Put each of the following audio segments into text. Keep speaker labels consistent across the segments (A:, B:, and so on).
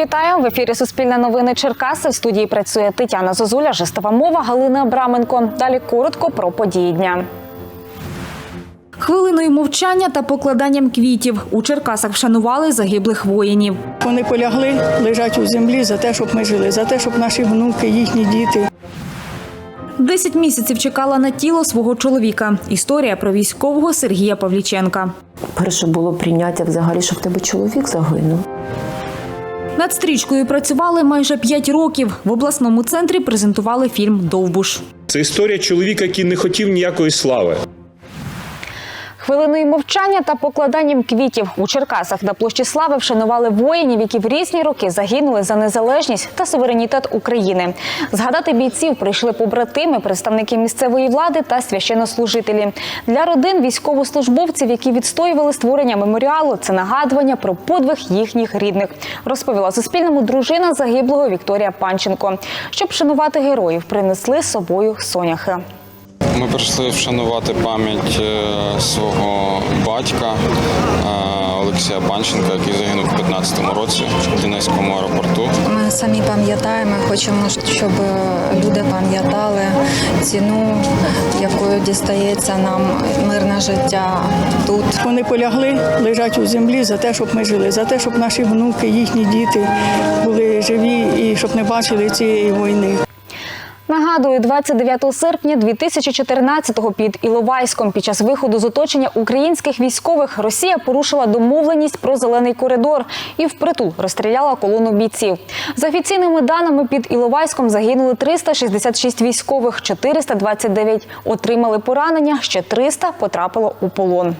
A: Вітаю в ефірі Суспільне новини Черкаси. В студії працює Тетяна Зозуля, жестова мова Галина Абраменко. Далі коротко про події дня. Хвилиною мовчання та покладанням квітів у Черкасах вшанували загиблих воїнів.
B: Вони полягли, лежать у землі за те, щоб ми жили, за те, щоб наші внуки, їхні діти.
A: Десять місяців чекала на тіло свого чоловіка. Історія про військового Сергія Павліченка.
C: Перше було прийняття взагалі, що в тебе чоловік загинув.
A: Над стрічкою працювали майже п'ять років. В обласному центрі презентували фільм Довбуш.
D: Це історія чоловіка, який не хотів ніякої слави.
A: Хвилиною мовчання та покладанням квітів у Черкасах на площі Слави вшанували воїнів, які в різні роки загинули за незалежність та суверенітет України. Згадати бійців прийшли побратими, представники місцевої влади та священнослужителі. Для родин військовослужбовців, які відстоювали створення меморіалу, це нагадування про подвиг їхніх рідних. Розповіла Суспільному дружина загиблого Вікторія Панченко. Щоб вшанувати героїв, принесли з собою соняхи.
E: Ми прийшли вшанувати пам'ять е, свого батька е, Олексія Панченка, який загинув у 15-му році в Донецькому аеропорту.
F: Ми самі пам'ятаємо, хочемо, щоб люди пам'ятали ціну, якою дістається нам мирне життя тут.
B: Вони полягли, лежать у землі за те, щоб ми жили, за те, щоб наші внуки, їхні діти були живі і щоб не бачили цієї війни.
A: Нагадую, 29 серпня 2014-го під Іловайськом під час виходу з оточення українських військових Росія порушила домовленість про зелений коридор і впритул розстріляла колону бійців. За офіційними даними під Іловайськом загинули 366 військових, 429 отримали поранення, ще 300 потрапило у полон.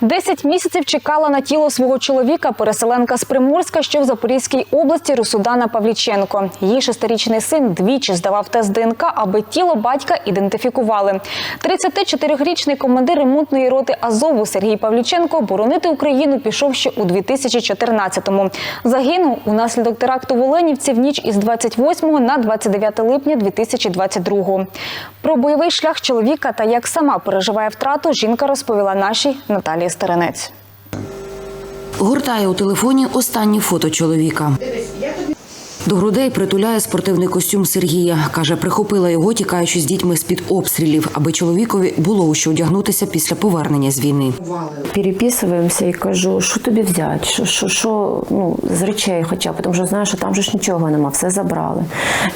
A: Десять місяців чекала на тіло свого чоловіка, переселенка з Приморська, що в Запорізькій області Русудана Павліченко. Її шестирічний син двічі здавав тест ДНК, аби тіло батька ідентифікували. 34-річний командир ремонтної роти Азову Сергій Павліченко боронити Україну пішов ще у 2014-му. Загинув унаслідок теракту в Оленівці в ніч із 28 на 29 липня 2022-го. Про бойовий шлях чоловіка та як сама переживає втрату, жінка розповіла нашій Наталії Стеренець.
G: Гортає у телефоні останні фото чоловіка. До грудей притуляє спортивний костюм Сергія. Каже, прихопила його, тікаючи з дітьми з-під обстрілів, аби чоловікові було у що одягнутися після повернення з війни.
C: Переписуємося і кажу, що тобі взяти, що, що, що ну, з речей хоча б, тому що знаєш, що там же ж нічого нема, все забрали.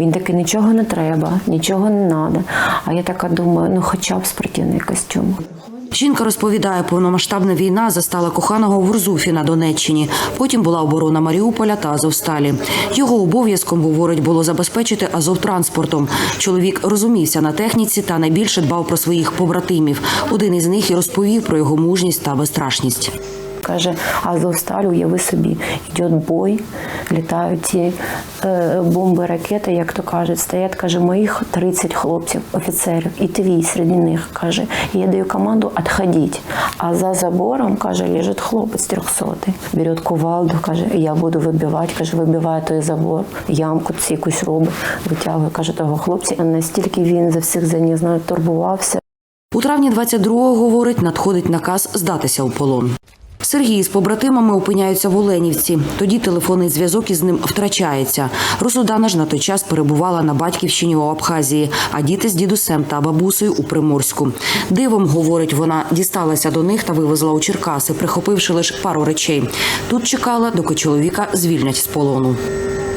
C: Він такий, нічого не треба, нічого не треба. А я така думаю, ну хоча б спортивний костюм.
G: Жінка розповідає, повномасштабна війна застала коханого в Урзуфі на Донеччині. Потім була оборона Маріуполя та Азовсталі. Його обов'язком, говорить, було забезпечити Азовтранспортом. Чоловік розумівся на техніці та найбільше дбав про своїх побратимів. Один із них і розповів про його мужність та безстрашність.
C: Каже, Азовсталь, уяви собі, йде бой, літають ці е, бомби, ракети, як то кажуть, стоять, каже, моїх 30 хлопців, офіцерів, і твій серед них, каже, я даю команду відходити. А за забором, каже, лежить хлопець трьохсотий. Бере кувалду, каже, я буду вибивати, каже, вибиває той забор, ямку ці якусь робить, витягує, каже, того хлопця. Настільки він за всіх за них, знаю, турбувався.
G: У травні 22-го, говорить, надходить наказ здатися у полон. Сергій з побратимами опиняються в Оленівці. Тоді телефонний зв'язок із ним втрачається. Русудана ж на той час перебувала на батьківщині у Абхазії, а діти з дідусем та бабусею у Приморську. Дивом, говорить вона, дісталася до них та вивезла у Черкаси, прихопивши лише пару речей. Тут чекала, доки чоловіка звільнять з полону.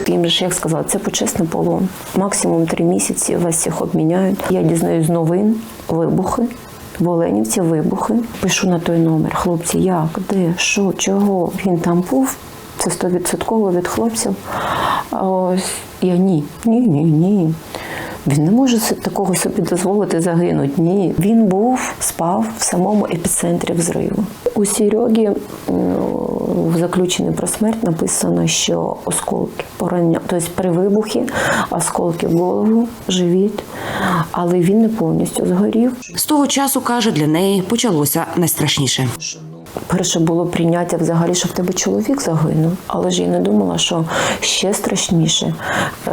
C: Їм же як сказала, це почесний полон. Максимум три місяці вас всіх обміняють. Я дізнаюсь новин, вибухи. В Оленівці вибухи. Пишу на той номер. Хлопці, як, де, що, чого? Він там був. Це стовідсотково від хлопців. А ось я ні, ні, ні, ні. Він не може такого собі дозволити загинути. Ні. Він був, спав в самому епіцентрі взриву. У Серьогі в заключенні про смерть написано, що осколки поранення, тобто при вибухі осколки голову, живіт, але він не повністю згорів.
G: З того часу, каже, для неї почалося найстрашніше.
C: Перше було прийняття взагалі, що в тебе чоловік загинув, але ж я не думала, що ще страшніше е,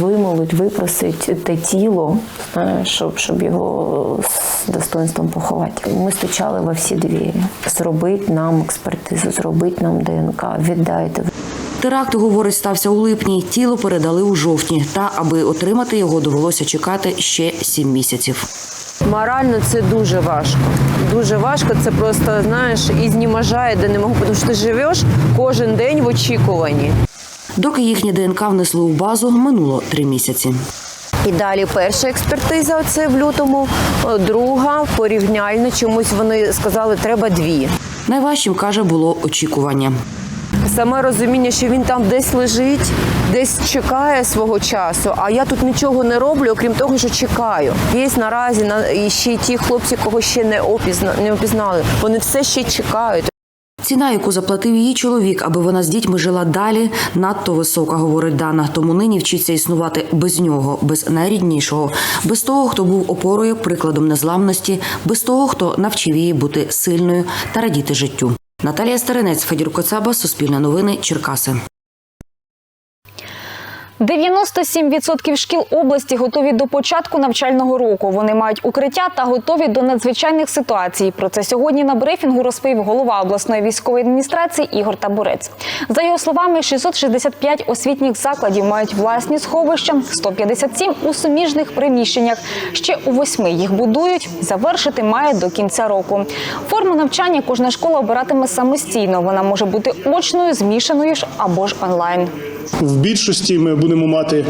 C: вимолить, випросить те тіло, е, щоб, щоб його з достоинством поховати. Ми стучали во всі двері. Зробить нам експертизу, зробить нам ДНК, віддайте.
G: Теракт, говорить, стався у липні. Тіло передали у жовтні. Та аби отримати його, довелося чекати ще сім місяців.
H: Морально це дуже важко. Дуже важко. Це просто знаєш і знімажає, де не можу, тому що ти живеш кожен день в очікуванні.
G: Доки їхнє ДНК внесли у базу, минуло три місяці.
H: І далі перша експертиза це в лютому, е, друга порівняльно чомусь вони сказали, треба дві.
G: Найважчим каже було очікування.
H: Саме розуміння, що він там десь лежить, десь чекає свого часу, а я тут нічого не роблю, окрім того, що чекаю. Є наразі на ще й ті хлопці, кого ще не опізна не опізнали. Вони все ще чекають.
G: Ціна, яку заплатив її чоловік, аби вона з дітьми жила далі, надто висока, говорить Дана. Тому нині вчиться існувати без нього, без найріднішого, без того, хто був опорою, прикладом незламності, без того, хто навчив її бути сильною та радіти життю. Наталія Старинець, Федір Коцаба, Суспільне новини, Черкаси.
A: 97% шкіл області готові до початку навчального року. Вони мають укриття та готові до надзвичайних ситуацій. Про це сьогодні на брифінгу розповів голова обласної військової адміністрації Ігор Табурець. За його словами, 665 освітніх закладів мають власні сховища, 157 у суміжних приміщеннях. Ще у восьми їх будують. Завершити має до кінця року. Форму навчання кожна школа обиратиме самостійно. Вона може бути очною, змішаною ж або ж онлайн.
I: В більшості ми будемо мати,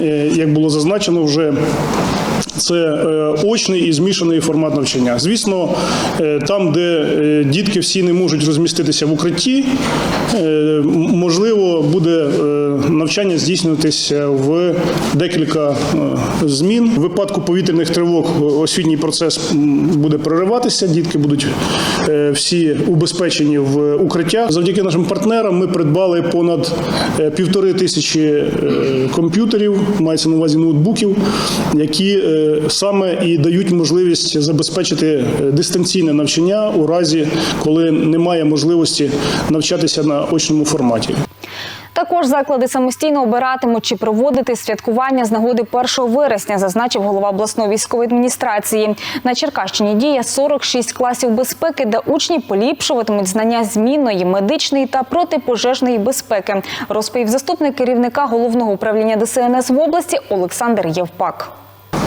I: е, як було зазначено, вже це е, очний і змішаний формат навчання. Звісно, е, там, де е, дітки всі не можуть розміститися в укритті, можливо, буде навчання здійснюватися в декілька змін. В випадку повітряних тривог освітній процес буде перериватися. Дітки будуть всі убезпечені в укриттях. Завдяки нашим партнерам ми придбали понад півтори тисячі комп'ютерів, мається на увазі ноутбуків, які саме і дають можливість забезпечити е, дистанційне навчання у разі, коли немає можливості навчатися на очному форматі.
A: Також заклади самостійно обиратимуть чи проводити святкування з нагоди 1 вересня, зазначив голова обласної військової адміністрації. На Черкащині діє 46 класів безпеки, де учні поліпшуватимуть знання змінної, медичної та протипожежної безпеки, розповів заступник керівника головного управління ДСНС в області Олександр Євпак.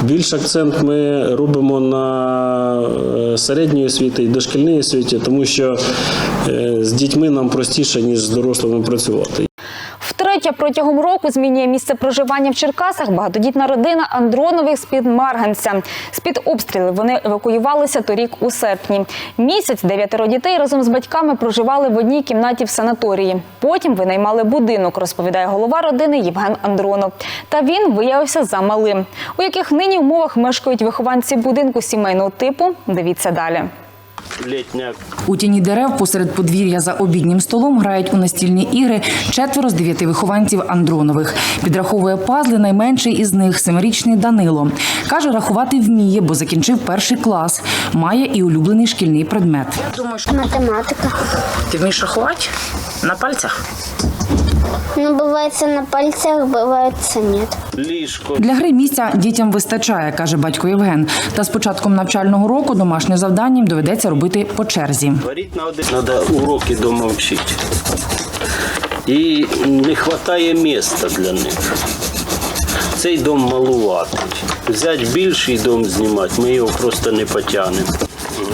J: Більш акцент ми робимо на середній середньої освіти і дошкільній освіті, тому що е, з дітьми нам простіше, ніж з дорослими працювати.
A: Втретє протягом року змінює місце проживання в Черкасах багатодітна родина Андронових з-під Марганця. З-під обстрілів вони евакуювалися торік у серпні. Місяць дев'ятеро дітей разом з батьками проживали в одній кімнаті в санаторії. Потім винаймали будинок, розповідає голова родини Євген Андронов. Та він виявився замалим. У яких нині умовах мешкають вихованці будинку сімейного типу? Дивіться далі.
J: Літня
K: У тіні дерев посеред подвір'я за обіднім столом грають у настільні ігри четверо з дев'яти вихованців Андронових. Підраховує пазли найменший із них семирічний Данило. Каже, рахувати вміє, бо закінчив перший клас. Має і улюблений шкільний предмет.
L: Математика.
K: Ти вмієш рахувати на пальцях?
L: Ну, бывает на пальцах, бывает нет.
J: ліжко.
K: Для гри місця дітям вистачає, каже батько Євген. Та з початком навчального року домашнє завдання їм доведеться робити по черзі.
J: Варіть на один. Треба уроки дома вчити. І не вистачає місця для них. Цей дом малуватий. Взяти більший дом знімати, ми його просто не потягнемо.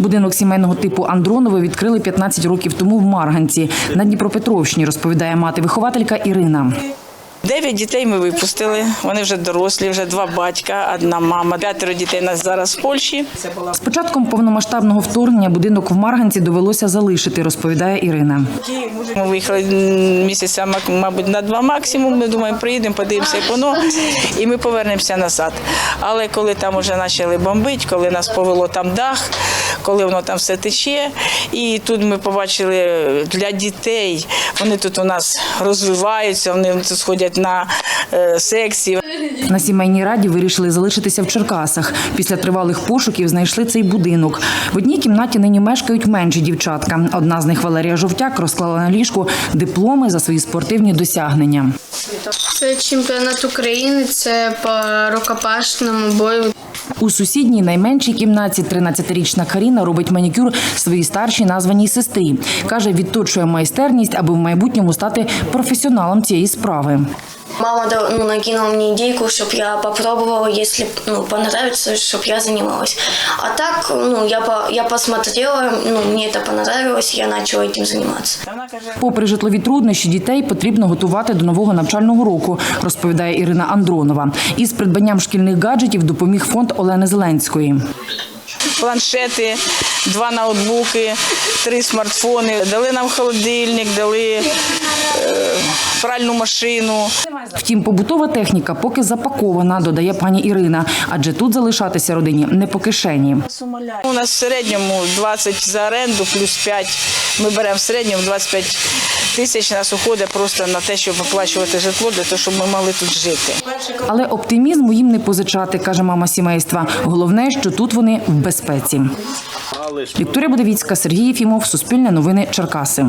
K: Будинок сімейного типу Андронови відкрили 15 років тому в Марганці на Дніпропетровщині, розповідає мати-вихователька Ірина.
M: Дев'ять дітей ми випустили. Вони вже дорослі, вже два батька, одна мама. П'ятеро дітей у нас зараз в Польщі.
K: З початком повномасштабного вторгнення будинок в Марганці довелося залишити, розповідає Ірина.
M: Ми виїхали місяця, мабуть, на два максимум. Ми думаємо, приїдемо, подивимося, як воно, і ми повернемося назад. Але коли там вже почали бомбити, коли нас повело там дах, коли воно там все тече. І тут ми побачили для дітей. Вони тут у нас розвиваються, вони тут сходять на е, секції.
K: На сімейній раді вирішили залишитися в Черкасах. Після тривалих пошуків знайшли цей будинок. В одній кімнаті нині мешкають менші дівчатка. Одна з них Валерія Жовтяк розклала на ліжку дипломи за свої спортивні досягнення.
L: Це чемпіонат України, це по рукопашному бою.
K: У сусідній найменшій кімнаті 13-річна Каріна робить манікюр своїй старшій названій сестрі. Каже, відточує майстерність, аби в майбутньому стати професіоналом цієї справи
L: Мама да- ну, накинула мне идейку, чтобы я попробовала, если ну, понравится, чтобы я занималась. А так, ну, я, по, я посмотрела, ну, мне это понравилось, я начала этим заниматься.
K: Попри житлові труднощі, дітей потрібно готувати до нового навчального року, розповідає Ірина Андронова. Із придбанням шкільних гаджетів допоміг фонд Олени Зеленської.
M: планшети, два ноутбуки, три смартфони. Дали нам холодильник, дали е, пральну машину.
K: Втім, побутова техніка поки запакована, додає пані Ірина, адже тут залишатися родині не по кишені.
M: У нас в середньому 20 за оренду, плюс 5. Ми беремо в середньому 25 тисяч. Нас уходить просто на те, щоб виплачувати житло, для того, щоб ми могли тут жити.
K: Але оптимізму їм не позичати, каже мама сімейства. Головне, що тут вони в безпеці. Вікторія Будовіцька, Сергій Єфімов, Суспільне новини, Черкаси.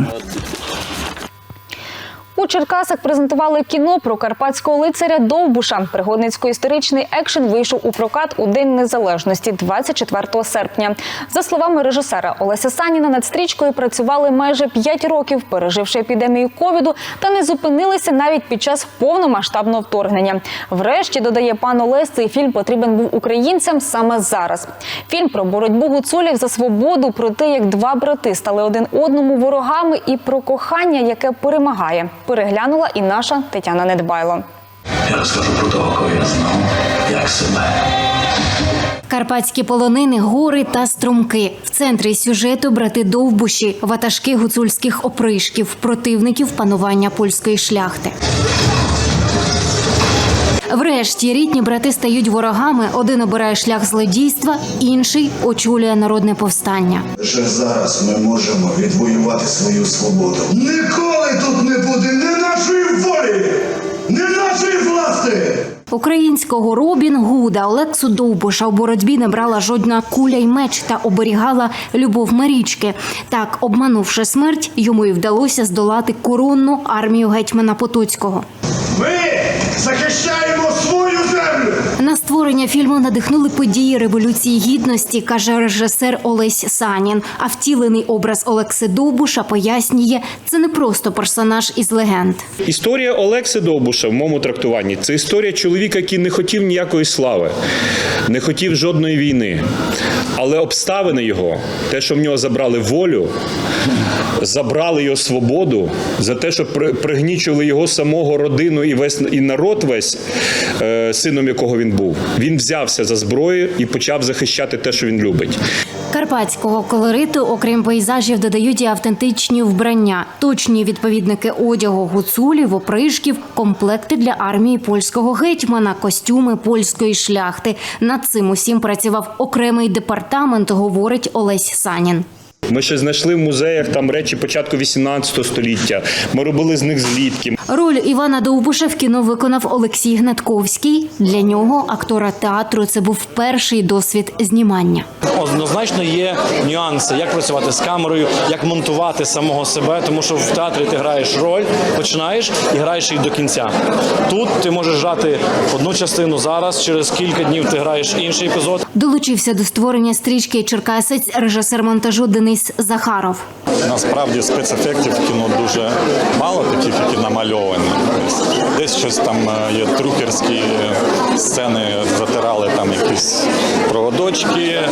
A: У Черкасах презентували кіно про карпатського лицаря Довбуша. Пригодницько-історичний екшен вийшов у прокат у День Незалежності 24 серпня. За словами режисера Олеся Саніна, над стрічкою працювали майже 5 років, переживши епідемію ковіду, та не зупинилися навіть під час повномасштабного вторгнення. Врешті додає пан Олесь, цей фільм потрібен був українцям саме зараз. Фільм про боротьбу гуцулів за свободу, про те, як два брати стали один одному ворогами, і про кохання, яке перемагає. Переглянула і наша Тетяна Недбайло.
N: Я розкажу про того, кого я знав, як себе.
O: Карпатські полонини, гори та струмки. В центрі сюжету брати довбуші, ватажки гуцульських опришків, противників панування польської шляхти. Врешті рідні брати стають ворогами. Один обирає шлях злодійства, інший очолює народне повстання.
N: Лише зараз ми можемо відвоювати свою свободу. Ніколи тут не буде ні нашої волі, ні нашої власти.
O: Українського Робін Гуда Олексу Довбуша у боротьбі не брала жодна куля й меч та оберігала любов Марічки. Так, обманувши смерть, йому й вдалося здолати коронну армію гетьмана Потоцького.
N: Захищаємо свою
O: створення фільму надихнули події революції гідності, каже режисер Олесь Санін. А втілений образ Олекси Довбуша пояснює, це не просто персонаж із легенд.
D: Історія Олекси Довбуша в моєму трактуванні це історія чоловіка, який не хотів ніякої слави, не хотів жодної війни. Але обставини його, те, що в нього забрали волю, забрали його свободу, за те, що при- пригнічили його самого родину і весь і народ весь, е, сином якого він був. Він взявся за зброю і почав захищати те, що він любить.
O: Карпатського колориту, окрім пейзажів, додають і автентичні вбрання, точні відповідники одягу гуцулів, опришків, комплекти для армії польського гетьмана, костюми польської шляхти. Над цим усім працював окремий департамент, говорить Олесь Санін.
D: Ми ще знайшли в музеях там речі початку 18 століття. Ми робили з них злітки.
O: Роль Івана Довбуша в кіно виконав Олексій Гнатковський. Для нього, актора театру, це був перший досвід знімання.
P: Однозначно є нюанси, як працювати з камерою, як монтувати самого себе, тому що в театрі ти граєш роль, починаєш і граєш її до кінця. Тут ти можеш грати одну частину зараз, через кілька днів ти граєш інший епізод.
O: Долучився до створення стрічки Черкасець режисер монтажу Денис Захаров.
Q: Насправді спецефектів в кіно дуже мало, таких, які намальовані. Десь щось там е, є трукерські сцени, затирали там якісь проводочки, е,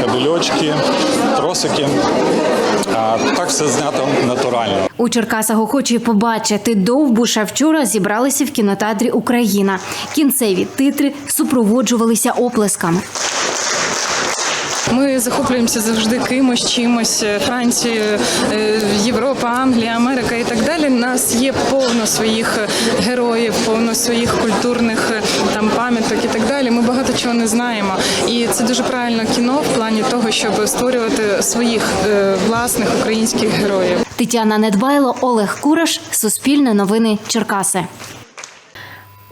Q: кабельочки, тросики. А так все знято натурально.
O: У Черкасах охочі побачити Довбуша вчора зібралися в кінотеатрі Україна. Кінцеві титри супроводжувалися оплесками.
R: Ми захоплюємося завжди кимось, чимось. е, Францією, е, Європа, Англія, Америка і так далі. Нас є повно своїх е, героїв, повно своїх культурних там пам'яток і так далі. Ми багато чого не знаємо. І це дуже правильно кіно в плані того, щоб створювати своїх власних українських героїв.
O: Тетяна Недбайло, Олег Кураш, Суспільне новини Черкаси.